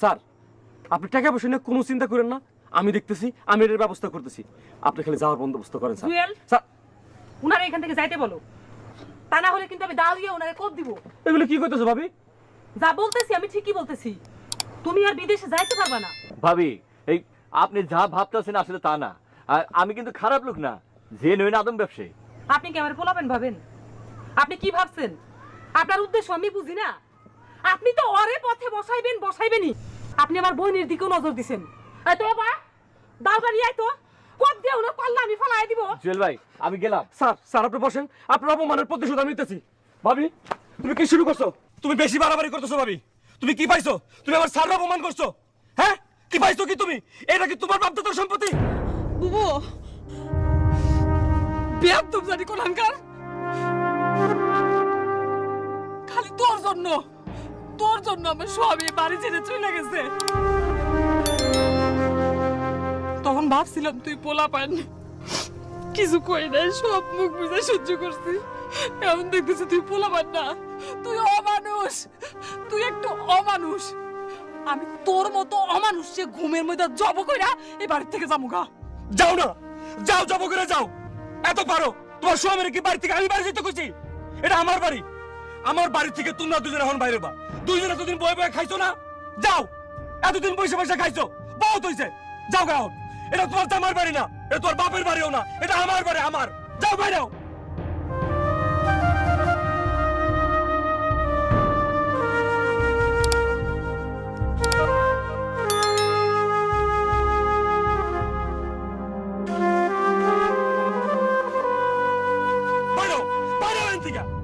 Sir আপনি টাকা পয়সা নিয়ে কোনো চিন্তা করেন না। আমি দেখতেছি আমি এর ব্যবস্থা করতেছি। আপনি খালি যাওয়ার বন্দোবস্ত করেন স্যার। জুয়েল স্যার। উনারে এখান থেকে যাইতে বলো। তা না হলে কিন্তু আমি দাও দিয়ে ওনারে কোপ দিব। এগুলো কি করতেছো ভাবি? যা বলতেছি আমি ঠিকই বলতেছি। তুমি আর বিদেশে যাইতে পারবা না। ভাবি এই আপনি যা ভাবতেছেন আসলে তা না। আর আমি কিন্তু খারাপ লোক না যে নইন আদম ব্যবসায়ী। আপনি কি আমার পোলাবেন ভাবেন? আপনি কি ভাবছেন? আপনার উদ্দেশ্য আমি বুঝি না। আপনি তো অরে পথে বসাইবেন বসাইবেনই। আপনি আমার বোনের দিকেও নজর দিছেন। এই তো আয় তো। কোপ দিয়ে উনি পাল্লা আমি ফলাই দিব। জুয়েল ভাই আমি গেলাম। স্যার স্যার আপনি বসেন। আপনার অপমানের প্রতিশোধ আমি নিতেছি। ভাবি তুমি কি শুরু করছ? তুমি বেশি বাড়াবাড়ি করতেছো ভাবি। তুমি কি পাইছো? তুমি আমার স্যার অপমান করছ। হ্যাঁ? কি পাইছো কি তুমি? এটা কি তোমার বাপদাদার সম্পত্তি? বুবু তুম জানি কোনখানকার খালি তোর জন্য। তোর জন্য আমার স্বামী বাড়ি ছেড়ে চলে গেছে। তখন ভাবছিলাম, তুই পোলা পান। কিছু কই নাই, সব মুখ বুঝে সহ্য করছি। এমন দেখতেছি তুই পোলা পান না। তুই অমানুষ। তুই একটু অমানুষ। আমি তোর মতো অমানুষ যে ঘুমের মধ্যে জব কইরা এই বাড়ির থেকে যামুগা যাও না। যাও, যাব করে যাও। এত পারো। তোমার স্বামীর কি বাড়ি থেকে আমি বাড়ি যেতে খুশি এটা আমার বাড়ি। আমার বাড়ি থেকে তোমরা দুজন এখন বাইরে বা দুইজন এতদিন বয়ে বয়ে খাইছো না? যাও। এতদিন পয়সা পয়সা খাইছো। বহুত হয়েছে যাও গাও এটা তোমার তো আমার বাড়ি না। এটা তোমার বাপের বাড়িও না। এটা আমার বাড়ি, আমার। যাও বাইরেও Yeah.